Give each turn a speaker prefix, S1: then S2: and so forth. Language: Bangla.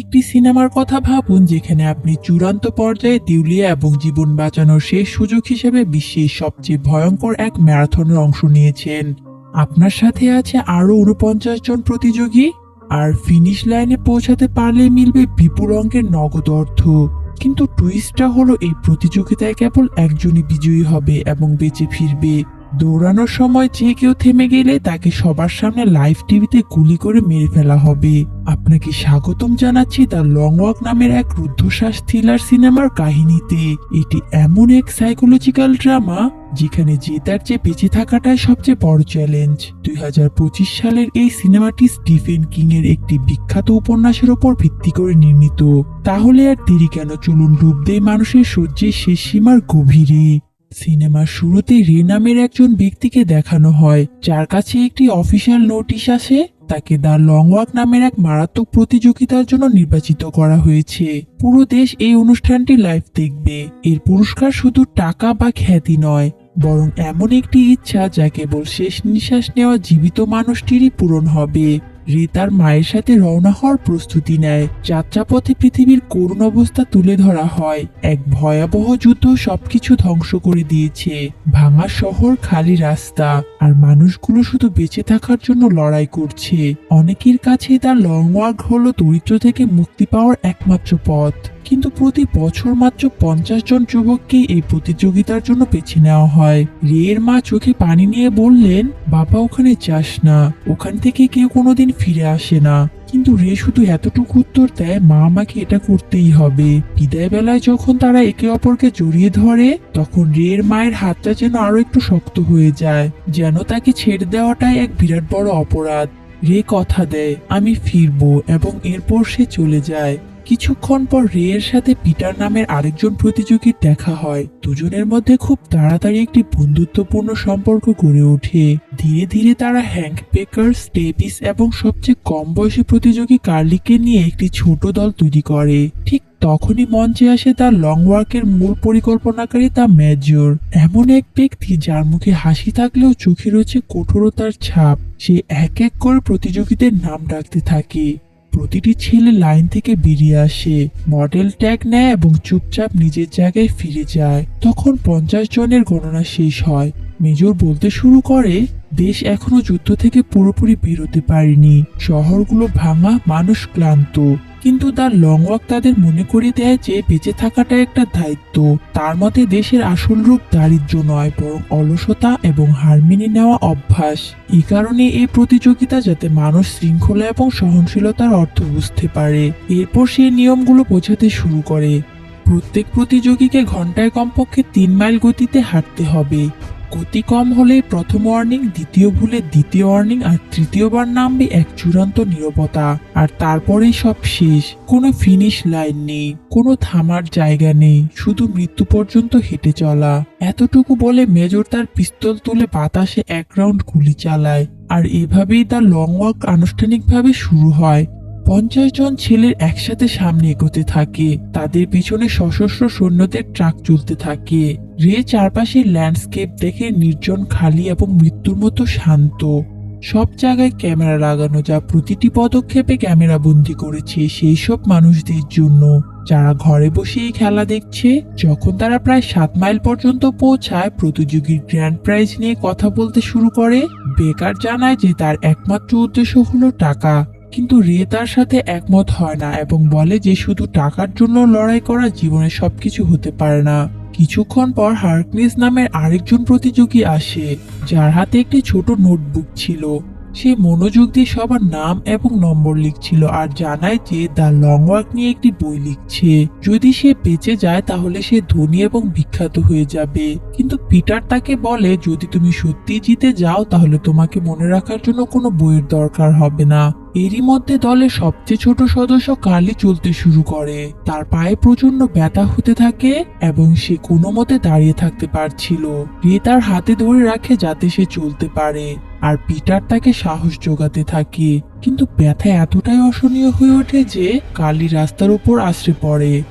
S1: একটি সিনেমার কথা ভাবুন যেখানে আপনি চূড়ান্ত পর্যায়ে দিউলিয়া এবং জীবন বাঁচানোর শেষ সুযোগ হিসেবে বিশ্বের সবচেয়ে ভয়ঙ্কর এক ম্যারাথনের অংশ নিয়েছেন। আপনার সাথে আছে আরও উনপঞ্চাশ জন প্রতিযোগী, আর ফিনিশ লাইনে পৌঁছাতে পারলে মিলবে বিপুল অঙ্কের নগদ অর্থ। কিন্তু টুইস্টটা হলো এই প্রতিযোগিতায় কেবল একজনই বিজয়ী হবে এবং বেঁচে ফিরবে। দৌড়ানোর সময় যে কেউ থেমে গেলে তাকে সবার সামনে লাইভ টিভিতে গুলি করে মেরে ফেলা হবে। আপনাকে স্বাগতম জানাচ্ছি দ্য লং ওয়াক নামের এক রুদ্ধশ্বাস থ্রিলার সিনেমার কাহিনীতে। এটি এমন এক সাইকোলজিক্যাল ড্রামা যেখানে জেতার চেয়ে বেঁচে থাকাটাই সবচেয়ে বড় চ্যালেঞ্জ দুই হাজার পঁচিশ সালের এই সিনেমাটি স্টিফেন কিং এর একটি বিখ্যাত উপন্যাসের ওপর ভিত্তি করে নির্মিত। তাহলে আর দেরি কেন? চলুন ডুব দেয় মানুষের সহ্যের শেষ সীমার গভীরে। সিনেমার শুরুতে রে নামের একজন ব্যক্তিকে দেখানো হয়। যার কাছে একটি অফিসিয়াল নোটিশ আসে, তাকে দ্য লং ওয়াক নামের এক মারাত্মক প্রতিযোগিতার জন্য নির্বাচিত করা হয়েছে। পুরো দেশ এই অনুষ্ঠানটি লাইভ দেখবে। এর পুরস্কার শুধু টাকা বা খ্যাতি নয়, বরং এমন একটি ইচ্ছা যা কেবল শেষ নিঃশ্বাস নেওয়া জীবিত মানুষটিরই পূরণ হবে। রে তার মায়ের সাথে রওনা হওয়ার প্রস্তুতি নেয়। যাত্রাপথে পৃথিবীর করুণ অবস্থা তুলে ধরা হয়। এক ভয়াবহ যুদ্ধ সবকিছু ধ্বংস করে দিয়েছে। ভাঙা শহর, খালি রাস্তা। আর মানুষগুলো শুধু বেঁচে থাকার জন্য লড়াই করছে। অনেকের কাছে তার লং ওয়ার্ক হলো দরিদ্র থেকে মুক্তি পাওয়ার একমাত্র পথ। কিন্তু প্রতি বছর মাত্র পঞ্চাশ জন যুবককে এই প্রতিযোগিতার জন্য বেছে নেওয়া হয়। রের মা চোখে পানি নিয়ে বললেন, বাবা, ওখানে যাস না। ওখান থেকে কেউ কোনোদিন ফিরে আসে না। কিন্তু রে শুধু এতটুকু উত্তর দেয়, মা আমাকে এটা করতেই হবে। বিদায় বেলায় যখন তারা একে অপরকে জড়িয়ে ধরে, তখন রের মায়ের হাতটা যেন আরও একটু শক্ত হয়ে যায়, যেন তাকে ছেড়ে দেওয়াটাই এক বিরাট বড় অপরাধ। রে কথা দেয়, আমি ফিরবো এবং এরপর সে চলে যায়। কিছুক্ষণ পর রে এর সাথে পিটার নামের আরেকজন প্রতিযোগীর দেখা হয়। দুজনের মধ্যে খুব তাড়াতাড়ি একটি বন্ধুত্বপূর্ণ সম্পর্ক গড়ে ওঠে। ধীরে ধীরে তারা হ্যাঙ্ক পেকার স্টেপিস এবং সবচেয়ে কম বয়সী প্রতিযোগী কার্লিকে নিয়ে একটি ছোট দল তৈরি করে। ঠিক তখনই মঞ্চে আসে তার লং ওয়ার্কের মূল পরিকল্পনাকারী তা মেজর। এমন এক ব্যক্তি যার মুখে হাসি থাকলেও চোখে রয়েছে কঠোরতার ছাপ। সে এক এক করে প্রতিযোগীদের নাম ডাকতে থাকে। প্রতিটি ছেলে লাইন থেকে বেরিয়ে আসে। মডেল ট্যাগ নেয় এবং চুপচাপ নিজের জায়গায় ফিরে যায়। তখন পঞ্চাশ জনের গণনা শেষ হয়। মেজর বলতে শুরু করে, দেশ এখনও যুদ্ধ থেকে পুরোপুরি বেরোতে পারেনি। শহরগুলো ভাঙা, মানুষ ক্লান্ত। কিন্তু তার লং ওয়াক তাদের মনে করিয়ে দেয় যে বেঁচে থাকাটা একটা দায়িত্ব। তার মতে দেশের আসল রূপ দারিদ্র্য নয়, বরং অলসতা এবং হার মেনে নেওয়া অভ্যাস। এই কারণে এই প্রতিযোগিতা যাতে মানুষ শৃঙ্খলা এবং সহনশীলতার অর্থ বুঝতে পারে। এরপর সে নিয়মগুলো বোঝাতে শুরু করে। প্রত্যেক প্রতিযোগীকে ঘন্টায় কমপক্ষে তিন মাইল গতিতে হাঁটতে হবে। গতি কম হলে প্রথম ওয়ার্নিং দ্বিতীয় ভুলে দ্বিতীয় ওয়ার্নিং আর তৃতীয়বার নামবে এক চূড়ান্ত নীরবতা। আর তারপরেই সব শেষ। কোনো ফিনিশ লাইন নেই। কোনো থামার জায়গা নেই। শুধু মৃত্যু পর্যন্ত হেঁটে চলা। এতটুকু বলে মেজর তার পিস্তল তুলে বাতাসে এক রাউন্ড গুলি চালায়। আর এভাবেই তার লং ওয়াক আনুষ্ঠানিকভাবে শুরু হয়। পঞ্চাশ জন ছেলের একসাথে সামনে এগোতে থাকে। তাদের পিছনে সশস্ত্র সৈন্যদের ট্রাক চলতে থাকে। রে চারপাশের ল্যান্ডস্কেপ দেখে নির্জন খালি এবং মৃত্যুর মতো শান্ত। সব জায়গায় ক্যামেরা লাগানো যা প্রতিটি পদক্ষেপে ক্যামেরা বন্দি করেছে সেই সব মানুষদের জন্য। যারা ঘরে বসেই খেলা দেখছে, যখন তারা প্রায় সাত মাইল পর্যন্ত পৌঁছায় প্রতিযোগীর গ্র্যান্ড প্রাইজ নিয়ে কথা বলতে শুরু করে। বেকার জানায় যে তার একমাত্র উদ্দেশ্য হলো টাকা। কিন্তু রে তার সাথে একমত হয় না এবং বলে যে শুধু টাকার জন্য লড়াই করা জীবনে সবকিছু হতে পারে না। কিছুক্ষণ পর হার্কনেস নামের আরেকজন প্রতিযোগী আসে, যার হাতে একটি ছোট নোটবুক ছিল। সে মনোযোগ দিয়ে সবার নাম এবং নম্বর লিখছিল আর জানায় যে দ্য লং ওয়াক নিয়ে একটি বই লিখছে। যদি সে বেঁচে যায় তাহলে সে ধনী এবং বিখ্যাত হয়ে যাবে। কিন্তু পিটার তাকে বলে, যদি তুমি সত্যি জিতে যাও তাহলে তোমাকে মনে রাখার জন্য কোনো বইয়ের দরকার হবে না। এরই মধ্যে দলের সবচেয়ে ছোট সদস্য কার্লি চলতে শুরু করে। তার পায়ে প্রচণ্ড ব্যথা হতে থাকে এবং সে কোনো মতে দাঁড়িয়ে থাকতে পারছিল। রে তার হাতে ধরে রাখে যাতে সে চলতে পারে। আর পিটার তাকে সাহস যোগাতে থাকে। কিন্তু ব্যথা এতটাই অসহনীয় হয়ে ওঠে যে কালি রাস্তার উপর আশ্রে পড়ে।